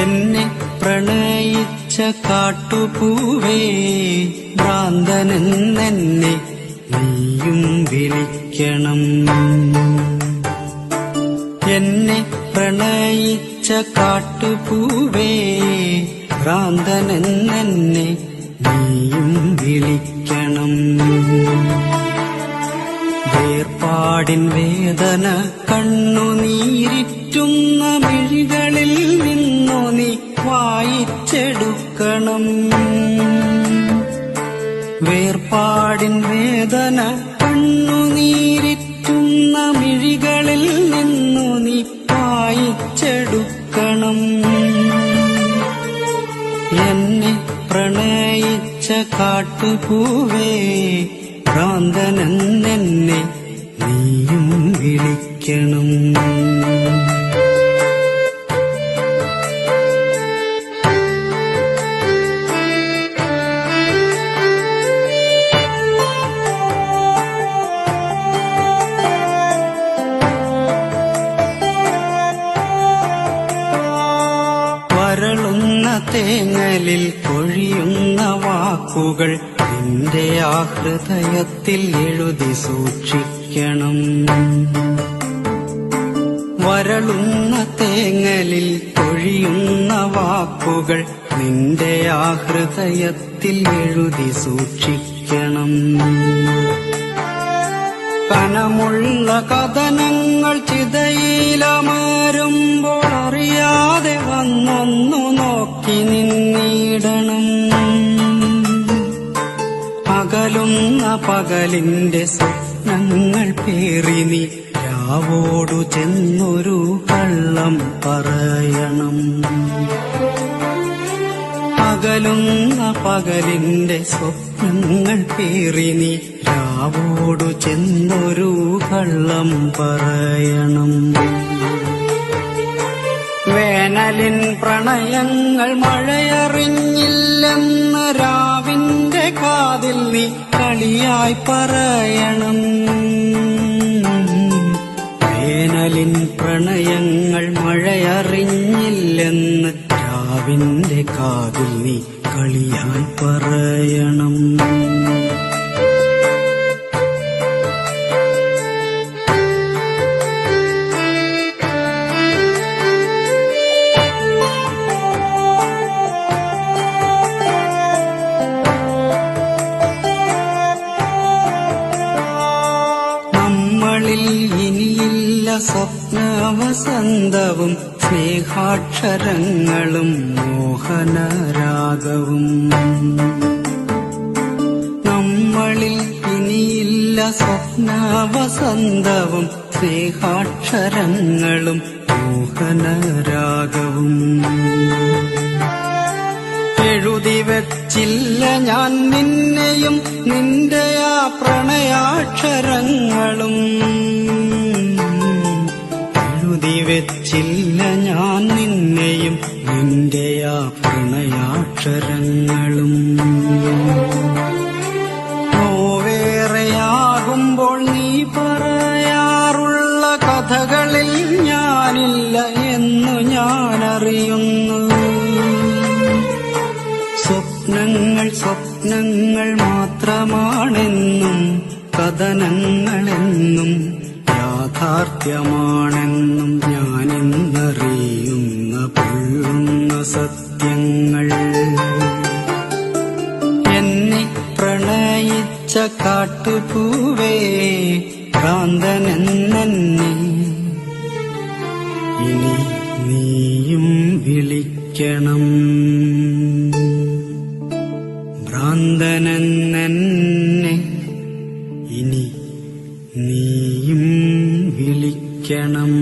എന്നെ പ്രണയിച്ച കാട്ടുപൂവേ ഭ്രാന്തനെന്നെ നീയും വിളിക്കണം. എന്നെ പ്രണയിച്ച കാട്ടുപൂവേ ഭ്രാന്തനെന്നെ നീയും വിളിക്കണം. വേർപാടിൻ വേദന കണ്ണു നീരിറ്റുന്ന മിഴികളിൽ നിന്നു നീ വായിച്ചെടുക്കണം. വേർപാടിൻ വേദന കണ്ണു നീരിറ്റുന്ന മിഴികളിൽ നിന്നു നീ വായിച്ചെടുക്കണം. എന്നെ പ്രണയിച്ച കാട്ടുപൂവേ ഭ്രാന്തനെന്നെ നീയും വിളിക്കണം. വരളുന്ന തേങ്ങലിൽ കൊഴിയുന്ന വാക്കുകൾ നിന്റെ ആഹൃദയത്തിൽ ഹൃദയത്തിൽ എഴുതി സൂക്ഷിക്കണം. വരളുന്ന തേങ്ങലിൽ പൊഴിയുന്ന വാക്കുകൾ നിന്റെ ആഹൃദയത്തിൽ ഹൃദയത്തിൽ എഴുതി സൂക്ഷിക്കണം. കനമുള്ള കഥനങ്ങൾ അകലുന്ന പകലിന്റെ സ്വപ്നങ്ങൾ പേറി നീ രാവോടു ചെന്നൊരു കള്ളം പറയണം. പകലുന്ന പകലിന്റെ സ്വപ്നങ്ങൾ പേറി നീ രാവോടു ചെന്നൊരു കള്ളം പറയണം. വേനലിൻ പ്രണയങ്ങൾ മഴയറിഞ്ഞില്ലെന്ന രാവിന്റെ കാതിൽ നീ കളിയായി പറയണം. വേനലിൻ പ്രണയങ്ങൾ മഴയറിഞ്ഞില്ലെന്ന് രാവിന്റെ കാതിൽ നീ കളിയായി പറയണം. സ്വപ്നവസന്തവും സ്നേഹാക്ഷരങ്ങളും മോഹനരാഗവും. നമ്മളിൽ ഇനിയില്ല സ്വപ്നവസന്തവും സ്നേഹാക്ഷരങ്ങളും മോഹനരാഗവും. എഴുതി വച്ചില്ല ഞാൻ നിന്നെയും നിന്റെ ആ പ്രണയാക്ഷരങ്ങളും. വെച്ചില്ല ഞാൻ നിന്നെയും നിന്റെ ആ പ്രണയാക്ഷരങ്ങളും. നോവേറെയാകുമ്പോൾ നീ പറയാറുള്ള കഥകളിൽ ഞാനില്ല എന്നു ഞാൻ അറിയുന്നു സ്വപ്നങ്ങൾ സ്വപ്നങ്ങൾ മാത്രമാണെന്നും കഥനങ്ങളെന്നും യാഥാർത്ഥ്യമാണെന്നും. ഞാനിന്നറിയുന്ന പൊള്ളുന്ന സത്യങ്ങൾ. എന്നെ പ്രണയിച്ച കാട്ടുപൂവേ ഭ്രാന്തനെന്നെ ഇനി നീയും വിളിക്കണം. ഭ്രാന്തനെന്നെ ഇനി നീയും വിളിക്കണം.